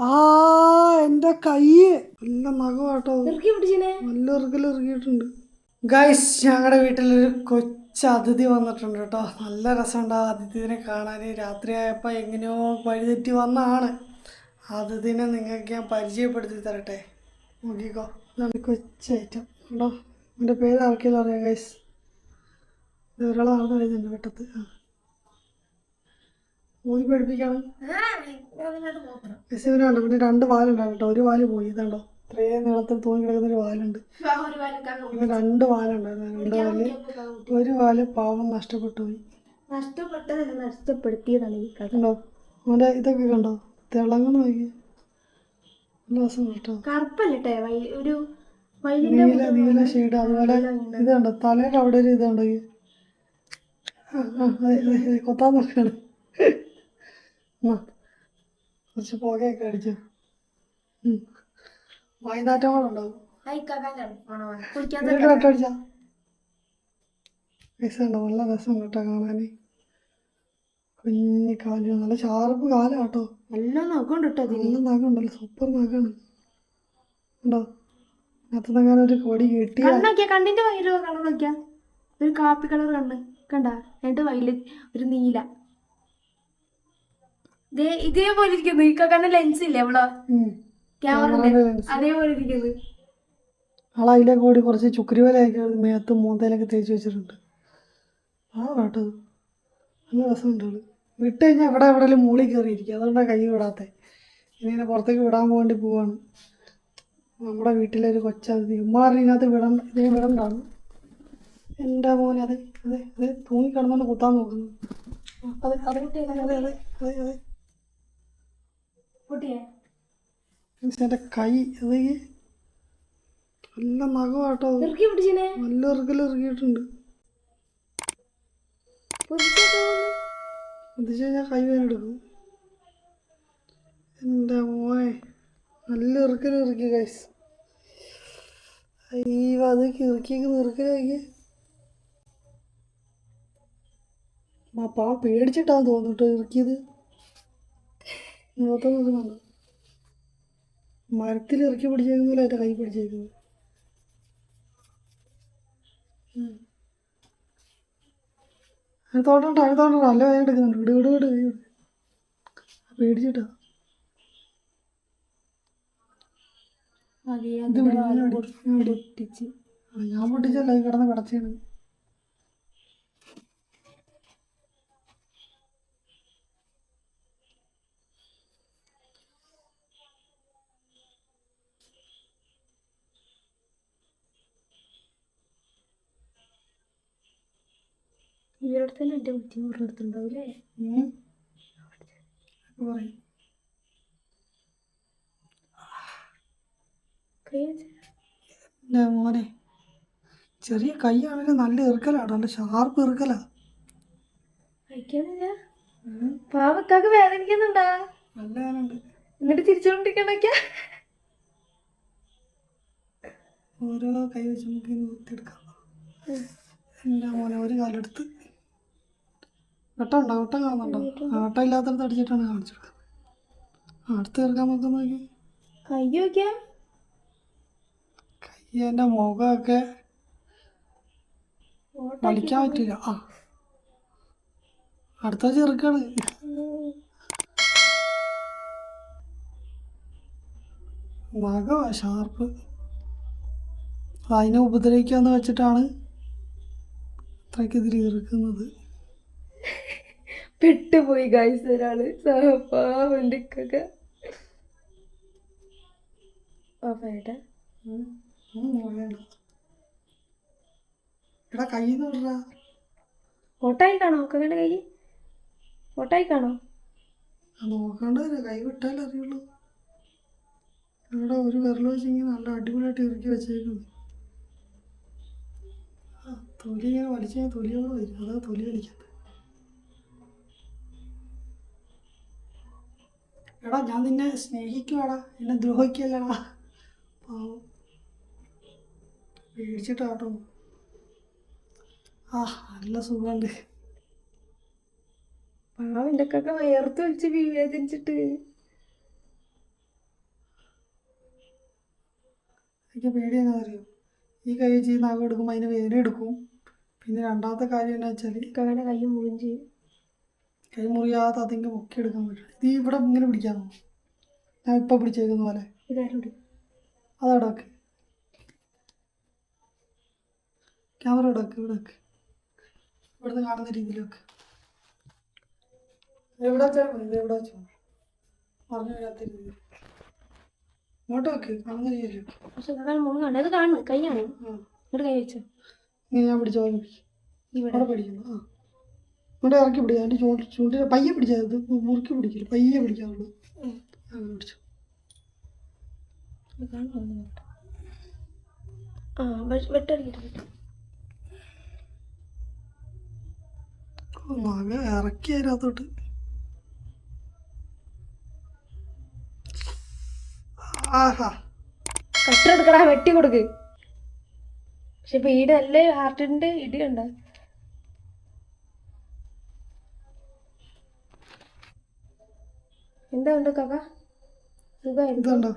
ആ എന്റെ കൈ. നല്ല നഖമാട്ടോ നല്ല ഇറുക്കിയിട്ടുണ്ട് ഗൈസ് ഞങ്ങളുടെ വീട്ടിലൊരു കൊച്ചു അതിഥി വന്നിട്ടുണ്ട് കേട്ടോ. നല്ല രസമുണ്ട് ആ അതിഥിനെ കാണാൻ രാത്രിയായപ്പോൾ എങ്ങനെയോ വഴിതെറ്റി വന്നാണ്. അതിഥിനെ നിങ്ങൾക്ക് ഞാൻ പരിചയപ്പെടുത്തി തരട്ടെ. നോക്കിക്കോ. ഇതാണ് കൊച്ചു ഐറ്റം കേട്ടോ എന്റെ പേര് ആർക്കെങ്കിലും അറിയാം ഗൈസ് ഒരാൾ നടന്നു വരുന്നുണ്ട് വെട്ടത്ത് ആ. ഊതി ഇവനുണ്ട് പിന്നെ രണ്ട് വാലുണ്ടാണ് കേട്ടോ. ഒരു വാൽ പോയി. ഇതാണ്ടോ? ഇത്രയും നീളത്തിൽ തൂങ്ങി കിടക്കുന്ന ഒരു വാലുണ്ട്. പിന്നെ രണ്ട് വാലുണ്ടായിരുന്നു. രണ്ട് വാൽ. ഒരു വാൽ പാവം നഷ്ടപ്പെട്ടു പോയി നഷ്ടപ്പെട്ടതല്ല നഷ്ടപ്പെടുത്തിയതാണ് ഈ കഥ. കണ്ടോ? അവന്റെ ഇതൊക്കെ കണ്ടോ? തിളങ്ങുന്ന നോക്കി നല്ല രസം കേട്ടോ. കറുപ്പല്ലേ ഒരു വൈലിന്റെ നീല നീല ഷെയ്ഡ്. അതുപോലെ ഇത് കണ്ടോ തലയുടെ അവിടെ ഒരു ഇതുണ്ടോ? കൊത്താൻ നോക്കാണ്. കുറച്ച് പുകയൊക്കെ അടിച്ചു രസമുണ്ടോ നല്ല രസം കേട്ടോ കാണാന്. കുഞ്ഞി കാൽ നല്ല ഷാർപ്പ് കാലം കേട്ടോ. നല്ല കേട്ടോ നഖമുണ്ടല്ലോ സൂപ്പർ നഖമാണ് ഉണ്ടോ അതിനകത്ത് നഖാൻ ഒരു കൊടി കിട്ടി കണ്ണിന്റെ വയലോ കളർ നോക്കിയാ. ഒരു കാപ്പി കളർ കണ്ണ്. കണ്ട? എന്നിട്ട് വയൽ ഒരു നീല. ദേ ഇതേപോലെ ഇരിക്കുന്നു. ഈ കണ്ണ ലെൻസ് ഇല്ലേ ഇവിടെ ക്യാമറ. അതേപോലെ ഇരിക്കുന്നു. ആളെ അതിലെ കൂടി കുറച്ച് ചുക്രിവലയൊക്കെ മേത്തും മൂന്തയിലൊക്കെ തേച്ച് വെച്ചിട്ടുണ്ട്. ആ കേട്ടത് നല്ല രസമുണ്ട് ആൾ വിട്ട് കഴിഞ്ഞാൽ ഇവിടെ എവിടെയെങ്കിലും മൂളി കയറിയിരിക്കും. അതുകൊണ്ടാണ് കൈ വിടാത്തത് ഇനി പുറത്തേക്ക് വിടാൻ വേണ്ടി പോവാണ്. നമ്മുടെ വീട്ടിലൊരു കൊച്ചതിഥി ഉമ്മാറിനകത്ത് വിടണ്ട ഇതേ വിടണ്ടാണ് എന്റെ മോനെ അതെ? അതെ അതെ. തൂങ്ങി കിടന്നുകൊണ്ട് കുത്താൻ നോക്കുന്നു. അതെ അതെ അതെ അതെ അതെ അതെ. അതെ കുട്ടിയെ കൈ നല്ല നഖമാട്ടോ നല്ല ഇറുക്കൽ ഇറുക്കിയിട്ടുണ്ട്. കഴിഞ്ഞാൽ കൈ വേദന എടുക്കും. എന്റെ മോനെ നല്ല ഇറുക്കൽ ഇറുക്കി ഗൈസ് അയ്യോ അത് ഇറുക്കിയൊക്കെ നിറുക്കലാക്കി പാ പേടിച്ചിട്ടാന്ന് തോന്നിട്ടോ ഇറുക്കിയത്. നോക്കാൻ നോക്കുന്നുണ്ട് മരത്തിൽ ഇറക്കി പിടിച്ചേക്കുന്നില്ല എന്റെ കൈ പിടിച്ചേക്കുന്നത്. തോട്ടണ്ട അത് തോട്ടണ്ട നല്ല വേദന എടുക്കുന്നുണ്ട്. വിട് വിട് വിട് വിട്. പേടിച്ചിട്ടാ. ഞാൻ പൊട്ടിച്ചല്ല കിടന്ന് കിടച്ചാണ്. ഇവരുടെ തന്നെ എന്റെ കുത്തി മുറിഞ്ഞെടുത്തുണ്ടാവൂലേ എന്റെ മോനെ. ചെറിയ കൈയാണെങ്കിലും നല്ല ഇറുക്കലാണ് നല്ല ഷാർപ്പ് ഇറുക്കലാ. കഴിക്കാനില്ല പാവക്കാക്ക് വേദനിക്കുന്നുണ്ടാ? നല്ല വേദനയുണ്ട്. എന്നിട്ട് തിരിച്ചുകൊണ്ടിരിക്കണൊക്കെ ഓരോ കൈ വെച്ച് നമുക്ക് കുത്തിയെടുക്കാം മോനെ ഒരു കാലെടുത്ത്. വെട്ടമുണ്ടോ വെട്ടം കാണുന്നുണ്ടോ? വെട്ടം ഇല്ലാത്തടത്ത് അടിച്ചിട്ടാണ് കാണിച്ചത്. അടുത്ത് തീർക്കാൻ നോക്കാൻ നോക്കി. കൈ നോക്കിയാ കൈ എന്റെ മുഖമൊക്കെ വലിക്കാൻ പറ്റില്ല. ആ. അടുത്ത ചെറുക്കാണ്. നഖമാ ഷാർപ്പ്. അതിനെ ഉപദ്രവിക്കാന്ന് വെച്ചിട്ടാണ് അത്രയ്ക്ക് ഇതിൽ ഇറുക്കുന്നത്. പെട്ടുപോയി ഗൈസ് ഒരാൾ. ഇക്കൊക്ക പാപ്പേട്ടാ. എടാ കയ്യിൽ നിന്ന് കാണോ? കൈ കാണോ? നോക്കാണ്ട് കൈ വിട്ടാലേ അറിയുള്ളൂ. ഇവിടെ ഒരു വിരൽ വെച്ചിങ്ങനെ നല്ല അടിപൊളിയായിട്ട് ഇറുക്കി വെച്ചേക്കുന്നു. ആ തൊലി ഇങ്ങനെ വലിച്ചു തൊലിയോട് വരും. അതാ തൊലി വലിക്കാത്ത. എടാ ഞാൻ നിന്നെ സ്നേഹിക്കുവാടാ. എന്നെ ദ്രോഹിക്കല്ലടാ. പാവം. പേടിച്ചിട്ടാട്ടോ. ആ നല്ല സുഖമുണ്ട്. പാവം എന്റെ ഒക്കെ വേർത്ത് വെച്ച് വേദനിച്ചിട്ട്. എനിക്ക് പേടിയെന്നാ അറിയോ? ഈ കൈ ചെയ്യുന്ന ആകെ എടുക്കുമ്പോൾ അതിന് വേദന എടുക്കും. പിന്നെ രണ്ടാമത്തെ കാര്യം എന്നാ വെച്ചാൽ കൈ മുഴുവൻ ചെയ്യും. കൈ മുറിയാതെ അതെങ്കിൽ പൊക്കി എടുക്കാൻ പറ്റും. ഇത് ഇവിടെ ഇങ്ങനെ പിടിക്കാമോ? ഞാൻ ഇപ്പം പിടിച്ചേക്കുന്ന പോലെ. അതവിടെ വെക്ക്. ക്യാമറ ഇവിടെ വെക്ക് ഇവിടെ വെക്ക്. ഇവിടുന്ന് കാണുന്ന രീതിയിൽ വെക്ക്. എവിടെ വെച്ചാൽ മതി? ഇത് എവിടെ വെച്ചോ മറിഞ്ഞു വീഴാത്ത രീതിയിൽ. ഇങ്ങോട്ട് വെക്ക് കാണുന്ന രീതിയിൽ വെക്ക്. കൈയാണ് ഞാൻ പിടിച്ചോ ഇവിടെ. പിടിക്കുന്നു. ആ. ഇവിടെ ഇറക്കി പിടിക്കുക എന്റെ ചൂണ്ടി ചൂണ്ടിൽ പയ്യെ പിടിച്ചത് മുറുക്കി പിടിക്കില്ല. പയ്യെ പിടിക്കാറുള്ളൂ. അങ്ങനെ പിടിച്ചു. മക ഇറക്കി അതിനകത്തോട്ട്. ആഹാ. കട്ടെടുക്കടാ വെട്ടി കൊടുക്ക്. പക്ഷെ ഇപ്പൊ ഈട് നല്ല ഹാർട്ടിന്റെ ഇടി കണ്ട. എന്താ ഉണ്ട് കാക്ക ഇതുണ്ടോ?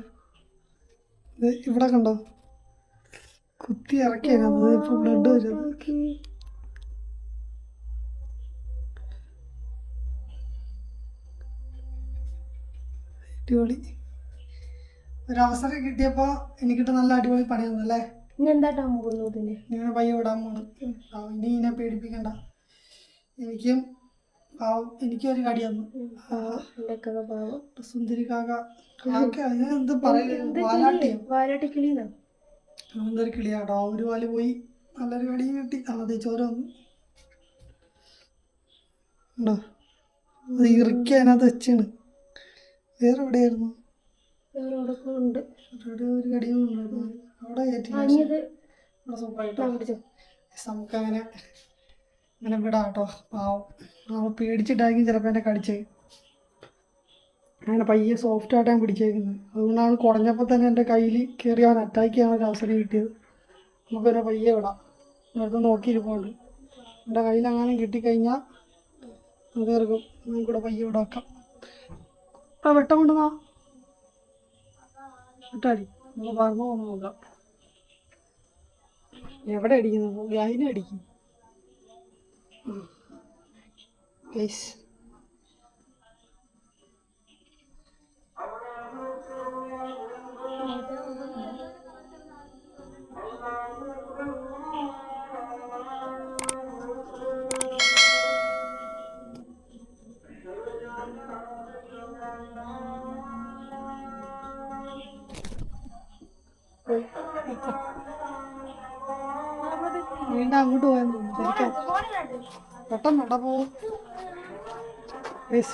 ഇത് ഇവിടെ കണ്ടോ? കുത്തി ഇറക്കി അതിനകത്ത് ഇപ്പൊ ബ്ലഡ് വരുന്നത് അടിപൊളി. ഒരവസരം കിട്ടിയപ്പോൾ എനിക്കിട്ട് നല്ല അടിപൊളി പണിയൊന്നല്ലേ അല്ലേ ഇനി എന്താട്ടാ പോകുന്നു ഇതിന് ഇങ്ങനെ പയ്യെ വിടാൻ പോണു. ഇനി ഇതിനെ പേടിപ്പിക്കണ്ട. എനിക്കും പാവം. എനിക്ക് ഒരു കടി തന്നു എന്റെ കാക്ക പാവം? സുന്ദരി കാക്ക എന്ത് പറയുന്നത് കിളിയാട്ടോ ഒരു പാൽ പോയി. നല്ലൊരു കടി കിട്ടി. അതെ ചോര വന്നു ഉണ്ടോ? അത് ഇറുക്കി അതിനകത്ത് വെച്ചാണ്. വേറെ എവിടെയായിരുന്നു വേറെ ഉണ്ട്. അവിടെ ഒരു കടിയും ഉണ്ടായിരുന്നു. അവിടെ ഏറ്റില്ല ആ, ഇനി അങ്ങനെ വിടാം കേട്ടോ പാവം പേടിച്ചിട്ടായിരിക്കും ചിലപ്പോൾ എന്നെ കടിച്ചേ. അങ്ങനെ പയ്യെ സോഫ്റ്റ് ആയിട്ടാണ് പിടിച്ചേക്കുന്നത്. അതുകൊണ്ടാണ് കുറഞ്ഞപ്പോൾ തന്നെ എന്റെ കയ്യിൽ കയറി അവൻ അറ്റാക്ക് ചെയ്യാൻ ഒരു അവസരം കിട്ടിയത്. നമുക്കൊരു പയ്യെ വിടാം. നേരത്തെ നോക്കിയിരിപ്പുണ്ട് എന്റെ കയ്യിൽ അങ്ങനെ കിട്ടിക്കഴിഞ്ഞാൽ അത് തീർക്കും നമുക്കിവിടെ പയ്യെ ഇവിടെ വെക്കാം ആ വെട്ടം കൊണ്ടുവന്നാ വിട്ടാടി. നമ്മൾ പറഞ്ഞു നോക്കാം. എവിടെ അടിക്കുന്നു? അതിനെ അടിക്കും ഗൈസ് വീണ്ടും അങ്ങോട്ട് പോയെന്ന് തോന്നുന്നു പെട്ടെന്ന് എടാ പോവും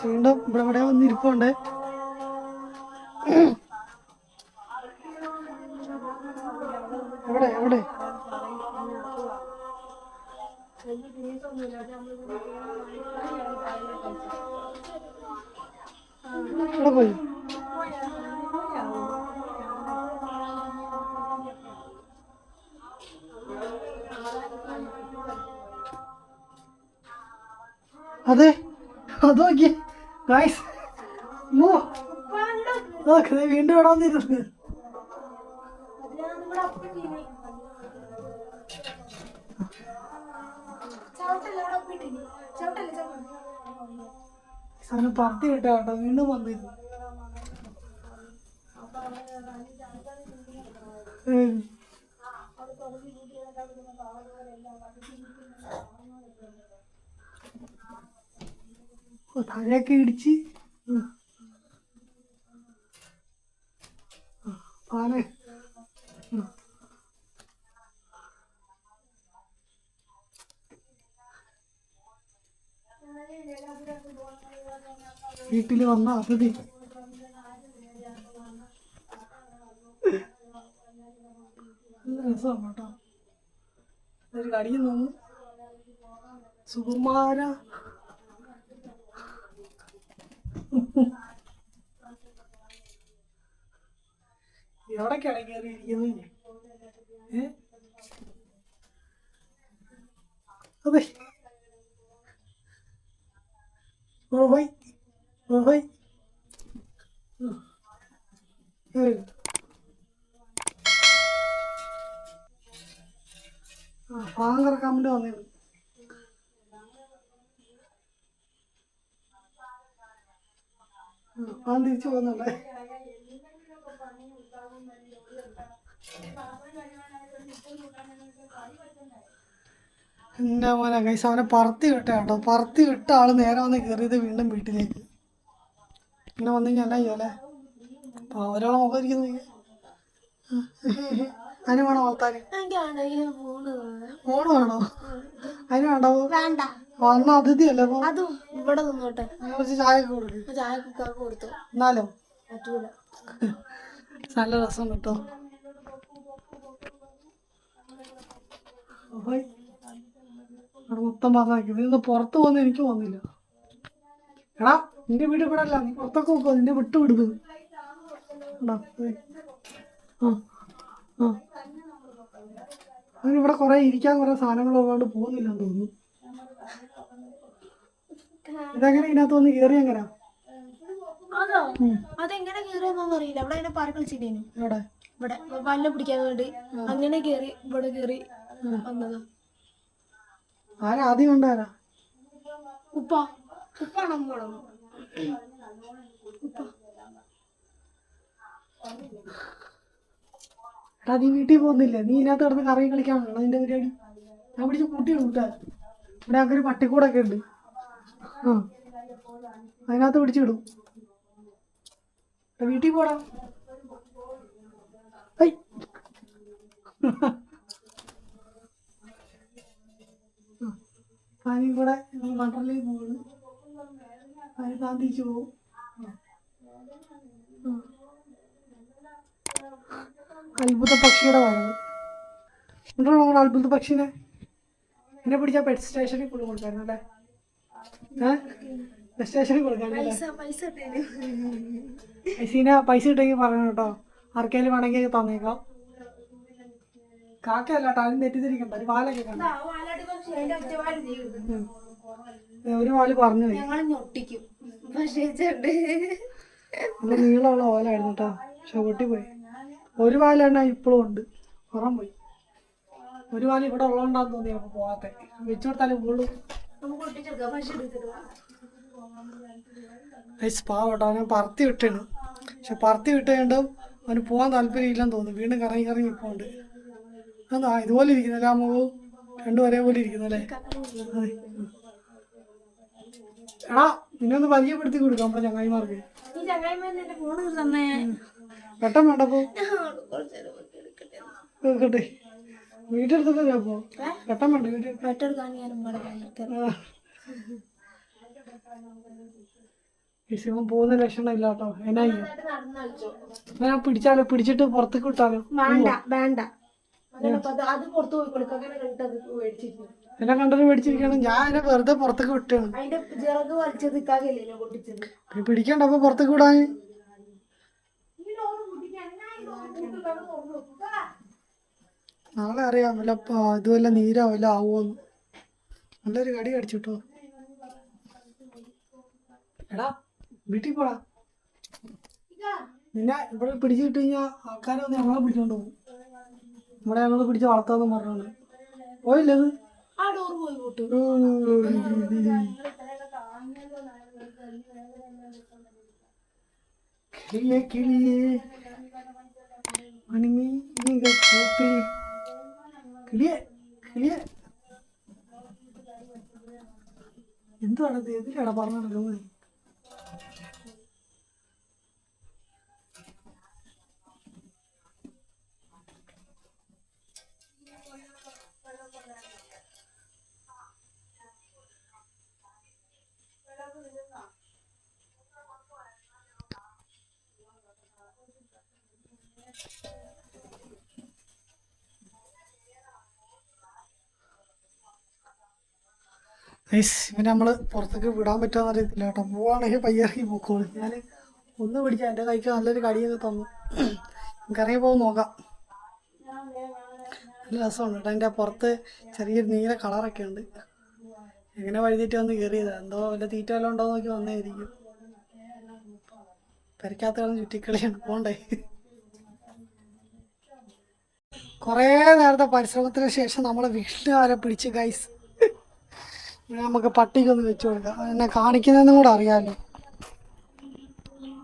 വീണ്ടും ഇവിടെ ഇവിടെ വന്നിരിപ്പുണ്ട് എവിടെ എവിടെ? ഇവിടെ പോയി? അതെ. അത് നോക്കി ഓ. നോക്ക് വീണ്ടും ഇവിടെ വന്നിരുന്നു. സാധനം പറത്തി കിട്ടാ കേട്ടോ വീണ്ടും വന്നിരുന്നു. താഴെയൊക്കെ ഇടിച്ച്. ഉം. വീട്ടിൽ വന്ന അതിഥി നല്ല ഒരു സുകുമാര. എവിടെ കിടക്കേറിയിരിക്കുന്നു ഏ? അതെ. ഓ ഹൈ ഓ ഹൈ ആ പാങ്ങറക്കാൻ വേണ്ടി വന്നിരുന്നു ആ തിരിച്ചു പോകുന്നുണ്ടേ എന്റെ മോനെ കൈസ് അവനെ പറത്തി വിട്ട കേട്ടോ. പറത്തി വിട്ട ആൾ നേരെ വന്ന് കയറിയത് വീണ്ടും വീട്ടിലേക്ക്. ഇങ്ങനെ വന്നു കഴിഞ്ഞാൽ അല്ല? അല്ലേ അപ്പോൾ ഒരാളെ മുഖം ഇരിക്കുന്നത് അതിന് വേണോ വളർത്താൻ ഫോണ് വേണോ? അതിന് വേണ്ടോ? വേണ്ട. വന്ന അതിഥിയല്ലേ അപ്പോൾ അതും ഇവിടെ നിന്നോട്ടെ. കുറച്ച് ചായ കൊടുക്കും. ചായ കുക്കാർക്ക് കൊടുത്തു. എന്നാലോ? പറ്റൂല. നല്ല രസം കേട്ടോ. അവിടെ മൊത്തം പറഞ്ഞാക്കി. നീ ഒന്ന് പുറത്ത് പോകുന്ന എനിക്ക് തോന്നില്ല എടാ നിന്റെ വീട് ഇവിടെ അല്ല. നീ പുറത്തൊക്കെ നോക്കുക നിന്റെ വിട്ടു പോയി. ആ ആ. അവന് ഇവിടെ കുറെ ഇരിക്കാൻ കുറെ സാധനങ്ങളുള്ളതുകൊണ്ട് പോകുന്നില്ലെന്ന് തോന്നുന്നു. ഇതെങ്ങനെ ഇതിനകത്ത് വന്ന് കയറി എങ്ങനെയാ അതോ? അതെങ്ങനെ കയറിയെന്നൊന്നും അറിയില്ല. അവിടെ അതിനെ പാറ കളിച്ചിട്ടേനു. ഇവിടെ ഇവിടെ പല്ല പിടിക്കാൻ വേണ്ടി. അങ്ങനെ കേറി ഇവിടെ കേറി വന്നതാ. ആരാ? ആദ്യം കണ്ടാരാ ഉപ്പ. ഉപ്പാണ് ഉപ്പ. എടാ നീ വീട്ടിൽ പോകുന്നില്ലേ? നീ ഇതിനകത്ത് കിടന്ന് കറങ്ങി കളിക്കാനാണോ നിന്റെ പരിപാടി ഞാൻ പിടിച്ച് കൂട്ടാ. ഇവിടെ അങ്ങനെ ഒരു പട്ടിക്കൂടൊക്കെ ഉണ്ട്. ആ. അതിനകത്ത് പിടിച്ചു വിടും. വീട്ടിൽ പോടാ. പാനിയും കൂടെ വണ്ടറിലേക്ക് പോകുന്നു പാനി തിരിച്ചു പോകും. അത്ഭുത പക്ഷിയുടെ വരവ്. നമ്മൾ അത്ഭുത പക്ഷിനെ? എന്നെ പിടിച്ചാൽ പെറ്റ് സ്റ്റേഷനിൽ കൊണ്ട് അല്ലേ? സ്റ്റേഷനിൽ കൊടുക്കാനല്ലേ ഐസീനെ പൈസ കിട്ടുമെങ്കിൽ പറയണം കേട്ടോ. ആർക്കെങ്കിലും വേണമെങ്കിൽ തന്നേക്കാം. കാക്കയല്ല കേട്ടോ തെറ്റിദ്ധരിക്കണ്ട. ഒരു വാലൊക്കെ കണ്ടു ഒരു വാൽ പറഞ്ഞു ഞൊട്ടിക്കും. പക്ഷേ നല്ല നീളമുള്ള ഓലായിരുന്നു കേട്ടോ പക്ഷെ പൊട്ടിപ്പോയി. ഒരു വാലെണ്ണ ഇപ്പോഴും ഉണ്ട്. പുറം പോയി. ഒരു വാൽ ഇവിടെ ഉള്ളതുകൊണ്ടാന്ന് തോന്നി അപ്പൊ പോവാത്തെ. വെച്ചു കൊടുത്താലും ഉള്ളൂ പാവട്ടോ പറത്തി വിട്ടാണ് പക്ഷെ പറത്തി വിട്ട് കഴിയുമ്പോൾ അവന് പോകാൻ താല്പര്യമില്ലെന്ന് തോന്നുന്നു. വീണ്ടും കറങ്ങി കറങ്ങി പോകണ്ട് അതാ ഇതുപോലെ ഇരിക്കുന്നല്ലേ മുഖവും രണ്ടും ഒരേപോലെ ഇരിക്കുന്നല്ലേ? അതെ. എടാ നിന്നെ ഒന്ന് പരിചയപ്പെടുത്തി കൊടുക്കാം അപ്പൊ ചങ്ങായിമാർക്ക്. വെട്ടം വേണ്ടപ്പോ. കുറച്ചേരം എടുക്കട്ടെ നോക്കട്ടെ വീട്ടെടുത്തിട്ടല്ലേ അപ്പോ വെട്ടം വേണ്ട വീട്ടിൽ പെട്ടെടുക്കാൻ ഞാനും പറയാം പോകുന്ന ലക്ഷണം ഇല്ല കേട്ടോ പിടിച്ചാലോ? പിടിച്ചിട്ട് പുറത്തേക്ക് വിട്ടാലോ? വേണ്ട വേണ്ട. അത് പുറത്ത് പോയി അങ്ങനെ എന്നെ കണ്ടത് മേടിച്ചിരിക്കണം ഞാൻ എന്നെ വെറുതെ പുറത്തേക്ക് വിട്ടാണ്. അതിന്റെ ചിറക് വലിച്ചത് ഇക്കാകല്ലേ പൊട്ടിച്ചത്. നീ പിടിക്കണ്ട അപ്പൊ പുറത്തേക്ക് വിടാൻ നാളെ അറിയാമല്ലോ. വല്ല പ- ഇത് വല്ല നീരോ വല്ല ആവുമോന്ന് നല്ലൊരു കടി കടിച്ചിട്ടോ. എടാ വീട്ടിൽ പോടാ. നിന്നെ ഇവിടെ പിടിച്ചു കിട്ടി കഴിഞ്ഞാൽ ആൾക്കാരെ വന്ന് ഞങ്ങളെ പിടിച്ചോണ്ട് പോകും. നമ്മളെ ഞങ്ങൾ പിടിച്ച് വളർത്താന്ന് പറഞ്ഞോണ്ട്. പോയില്ലേ അത്? കിളിയെ കിളിയെ. കൂപ്പി കിളിയെ കിളിയെ. എന്തുവാണ് ഇത് എതിലാടാ പറഞ്ഞു നടക്കുന്നത് ഐസ് ഇവനെ നമ്മൾ പുറത്തേക്ക് വിടാൻ പറ്റുമെന്ന് അറിയത്തില്ല കേട്ടോ. പോവാണെങ്കിൽ പയ്യറങ്ങി പോക്കോളൂ. ഞാൻ ഒന്ന് പിടിച്ച എന്റെ കൈക്ക് നല്ലൊരു കടിയൊക്കെ തന്നു. നമുക്കറിയാൻ പോകും നോക്കാം. നല്ല രസമുണ്ട് കേട്ടോ. എന്റെ പുറത്ത് ചെറിയൊരു നീല കളറൊക്കെ ഉണ്ട്. എങ്ങനെ വഴുതിയിട്ട് വന്ന് കയറിയതാ എന്തോ വല്ല തീറ്റ വല്ലതും ഉണ്ടോ നോക്കി വന്നേരിക്കും പെരക്കാത്ത കിടന്ന് ചുറ്റിക്കളിയാണ്. പോണ്ടേ. കുറേ നേരത്തെ പരിശ്രമത്തിന് ശേഷം നമ്മളെ വീട്ടുകാരെ പിടിച്ച് ഗൈസ് നമുക്ക് പട്ടിക്കൊന്ന് വെച്ചു കൊടുക്കാം. എന്നെ കാണിക്കുന്നതെന്നും കൂടെ അറിയാമല്ലോ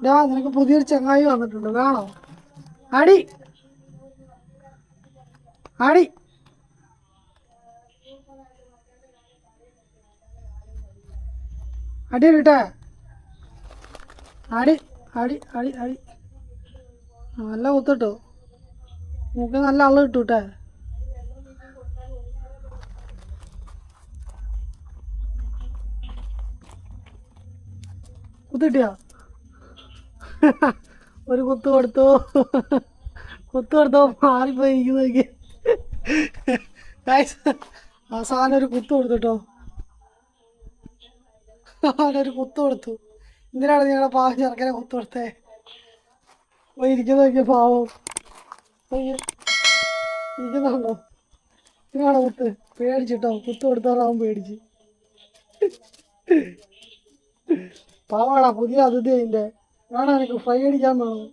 ഡാ നിനക്ക് പുതിയൊരു ചങ്ങായി വന്നിട്ടുണ്ട്. കാണോ അടി അടി അടി കിട്ടേ അടി അടി അടി അടി നല്ല കുത്തിട്ടു. നമുക്ക് നല്ല അള്ളു കിട്ടു കുത്തിട്ടിയോ? ഒരു കുത്തു കൊടുത്തു. കുത്തു കൊടുത്തോ മാറിപ്പോയി ഗൈസ് അവസാനം ഒരു കുത്തു കൊടുത്തുട്ടോ അവനൊരു കുത്തു കൊടുത്തു. എന്തിനാണ് നിങ്ങളെ പാവം ചെറുക്കനെ കുത്തു കൊടുത്തേ? പോയി ഇരിക്കുന്ന നോക്കിയ പാവം. ഇരിക്കുന്നുണ്ടോ ഇതിനാണോ കുത്ത്. പേടിച്ചിട്ടോ കുത്ത് കൊടുത്താലാവും പേടിച്ച്. പാവാടാ പുതിയ അതിഥി അതിന്റെ. വേണം എനിക്ക് ഫ്രൈ അടിക്കാൻ വേണം?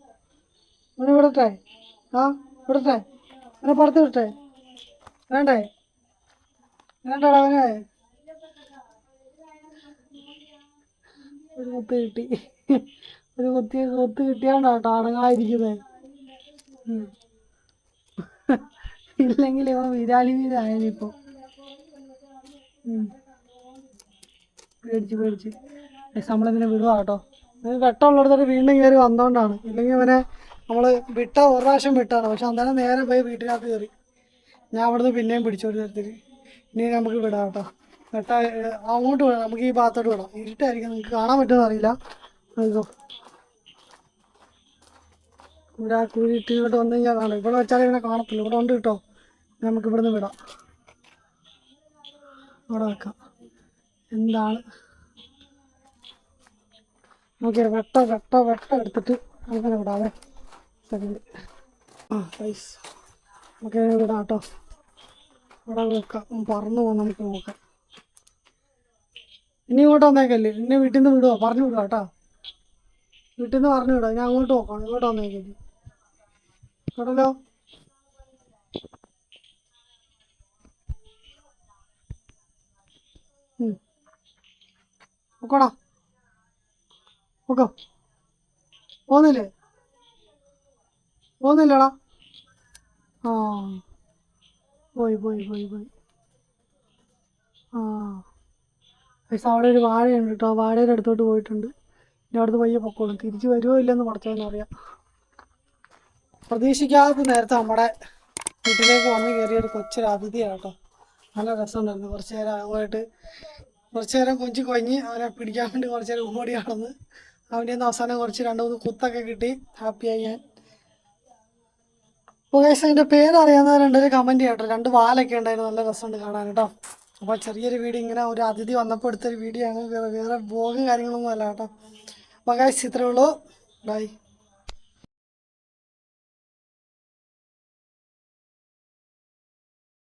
അവനെ വിടട്ടെ. ആ വിടട്ടെ. അവനെ പറത്ത് വിട്ടെ വേണ്ടേ? വേണ്ടടാ അവനെ ഒരു കുത്ത് കിട്ടി. ഒരു കുത്തി കുത്ത് കിട്ടിയാണ്ടാട്ടോ അടങ്ങാതിരിക്കുന്നത് ഇല്ലെങ്കിൽ ഇവ വിരാലി വീരായാലിപ്പോ പേടിച്ച് പേടിച്ച്. നമ്മളിതിനെ വിടുക കേട്ടോ? വെട്ടമുള്ളിടത്തോട്ട് വീണ്ടും കയറി വന്നോണ്ടാണ്. ഇല്ലെങ്കിൽ അവനെ നമ്മൾ വിട്ട ഒരു പ്രാവശ്യം വിട്ടാണ്. പക്ഷെ അന്നേരം നേരെ പോയി വീട്ടിനകത്ത് കയറി ഞാൻ അവിടുന്ന് പിന്നെയും പിടിച്ചു ഒരു തരത്തിൽ. ഇനി നമുക്ക് വിടാം കേട്ടോ. വെട്ട അങ്ങോട്ട് വിടാം. നമുക്ക് ഈ ഭാഗത്തോട്ട് വിടാം. ഇരുട്ടായിരിക്കും. നിങ്ങൾക്ക് കാണാൻ പറ്റുമെന്ന് അറിയില്ല. ഇവിടെ ആ കുഴി ഇട്ട് ഇങ്ങോട്ട് വന്നു കഴിഞ്ഞാൽ കാണും. ഇവിടെ വെച്ചാൽ ഇവനെ കാണത്തില്ല ഇവിടെ ഉണ്ട് കേട്ടോ. നമുക്ക് ഇവിടുന്ന് വിടാം. അവിടെ വെക്കാം. എന്താണ്? നോക്കിയാൽ വെട്ട വെട്ട വെട്ട എടുത്തിട്ട് അങ്ങനെ വിടാവേ സെക്കൻഡ്. ആ പൈസ നമുക്ക് വിടാം കേട്ടോ. ഇവിടെ നോക്കാം. പറന്നു പോകാം നമുക്ക് നോക്കാം. ഇനി ഇങ്ങോട്ട് വന്നേക്കല്ലേ? എന്നെ വീട്ടിൽ നിന്ന് വിടുവോ? പറഞ്ഞു വിടുക കേട്ടോ? വീട്ടിൽ നിന്ന് പറഞ്ഞു വിടാം ഞാൻ അങ്ങോട്ട് നോക്കാം. ഇങ്ങോട്ട് വന്നേക്കല്ലേ? കേട്ടല്ലോ. നോക്കടാ. നോക്കാം പോന്നില്ലേ? പോന്നില്ലടാ. ആ. പോയി പോയി പോയി പോയി. ആ. പൈസ അവിടെ ഒരു വാഴയുണ്ട് കേട്ടോ. വാഴയുടെ അടുത്തോട്ട് പോയിട്ടുണ്ട്. ഇനി അവിടുന്ന് പയ്യെ പൊക്കോളും. തിരിച്ചു വരുമോ ഇല്ലെന്ന് പഠിച്ചോന്നറിയാം പ്രതീക്ഷിക്കാത്ത നേരത്തെ നമ്മുടെ വീട്ടിലേക്ക് വന്ന് കയറിയ ഒരു കൊച്ചൊരു അതിഥിയാണ് കേട്ടോ. നല്ല രസമുണ്ടായിരുന്നു. കുറച്ച് നേരം അതുമായിട്ട് കുറച്ച് നേരം കൊഞ്ചി കൊഞ്ഞ് അവനെ പിടിക്കാൻ വേണ്ടി കുറച്ച് നേരം ഓടി നടന്ന് അവന്റെ അവസാനം കുറച്ച് രണ്ട് മൂന്ന് കുത്തൊക്കെ കിട്ടി. ഹാപ്പിയായി ഞാൻ. അപ്പോൾ ഗൈസ് അതിന്റെ പേര് ഒരു കമന്റ് ചെയ്യട്ടോ രണ്ട് വാലൊക്കെ ഉണ്ടായിരുന്നു. നല്ല രസമുണ്ട് കാണാൻ കേട്ടോ. അപ്പോൾ ചെറിയൊരു വീഡിയോ ഇങ്ങനെ ഒരു അതിഥി വന്നപ്പോൾ എടുത്തൊരു വീഡിയോ ആണ്. വേറെ വേറെ ബ്ലോഗും കാര്യങ്ങളൊന്നും അല്ല കേട്ടോ. അപ്പോൾ ഗൈസ് ഇത്രേ ഉള്ളൂ. ബൈ